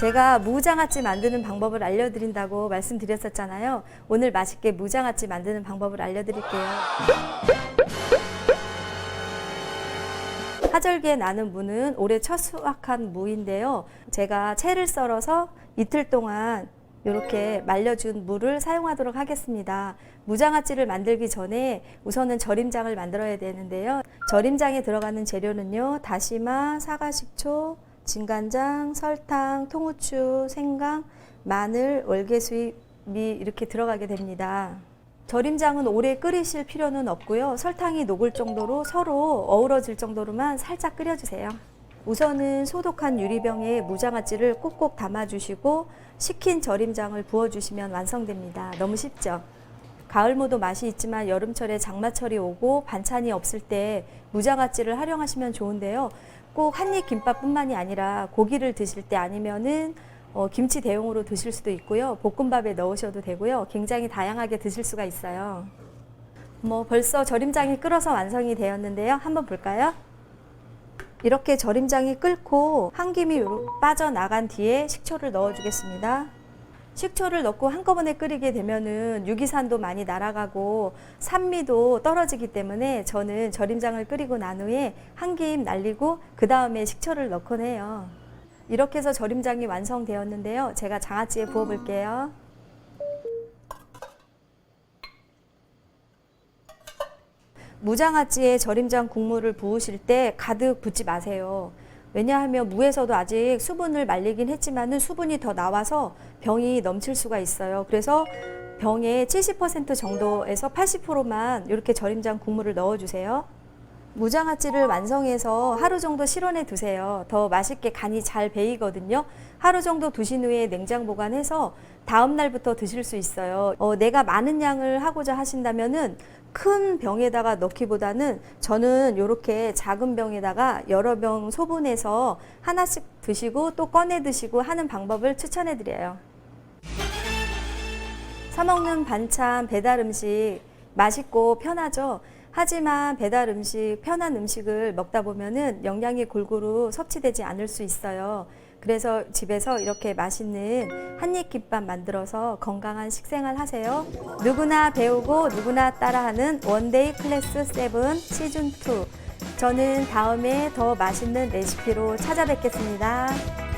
제가 무장아찌 만드는 방법을 알려드린다고 말씀드렸었잖아요. 오늘 맛있게 무장아찌 만드는 방법을 알려드릴게요. 하절기에 나는 무는 올해 첫 수확한 무인데요. 제가 채를 썰어서 이틀 동안 이렇게 말려준 무를 사용하도록 하겠습니다. 무장아찌를 만들기 전에 우선은 절임장을 만들어야 되는데요. 절임장에 들어가는 재료는요. 다시마, 사과 식초, 진간장, 설탕, 통후추, 생강, 마늘, 월계수잎이 이렇게 들어가게 됩니다. 절임장은 오래 끓이실 필요는 없고요. 설탕이 녹을 정도로 서로 어우러질 정도로만 살짝 끓여주세요. 우선은 소독한 유리병에 무장아찌를 꼭꼭 담아주시고 식힌 절임장을 부어주시면 완성됩니다. 너무 쉽죠? 가을무도 맛이 있지만 여름철에 장마철이 오고 반찬이 없을 때 무장아찌를 활용하시면 좋은데요. 꼭 한입 김밥뿐만이 아니라 고기를 드실 때 아니면은 어, 김치 대용으로 드실 수도 있고요. 볶음밥에 넣으셔도 되고요. 굉장히 다양하게 드실 수가 있어요. 뭐 벌써 절임장이 끓어서 완성이 되었는데요. 한번 볼까요? 이렇게 절임장이 끓고 한 김이 빠져나간 뒤에 식초를 넣어주겠습니다. 식초를 넣고 한꺼번에 끓이게 되면은 유기산도 많이 날아가고 산미도 떨어지기 때문에 저는 절임장을 끓이고 난 후에 한 김 날리고 그 다음에 식초를 넣곤 해요. 이렇게 해서 절임장이 완성되었는데요. 제가 장아찌에 부어 볼게요. 무장아찌에 절임장 국물을 부으실 때 가득 붓지 마세요. 왜냐하면 무에서도 아직 수분을 말리긴 했지만은 수분이 더 나와서 병이 넘칠 수가 있어요. 그래서 병의 70% 정도에서 80%만 이렇게 절임장 국물을 넣어주세요. 무장아찌를 완성해서 하루 정도 실온에 두세요. 더 맛있게 간이 잘 배이거든요. 하루 정도 두신 후에 냉장 보관해서 다음 날부터 드실 수 있어요. 어, 내가 많은 양을 하고자 하신다면은 큰 병에다가 넣기보다는 저는 이렇게 작은 병에다가 여러 병 소분해서 하나씩 드시고 또 꺼내 드시고 하는 방법을 추천해 드려요. 사 먹는 반찬, 배달 음식 맛있고 편하죠. 하지만 배달 음식, 편한 음식을 먹다 보면은 영양이 골고루 섭취되지 않을 수 있어요. 그래서 집에서 이렇게 맛있는 한입 김밥 만들어서 건강한 식생활 하세요. 누구나 배우고 누구나 따라하는 원데이 클래스 7 시즌 2. 저는 다음에 더 맛있는 레시피로 찾아뵙겠습니다.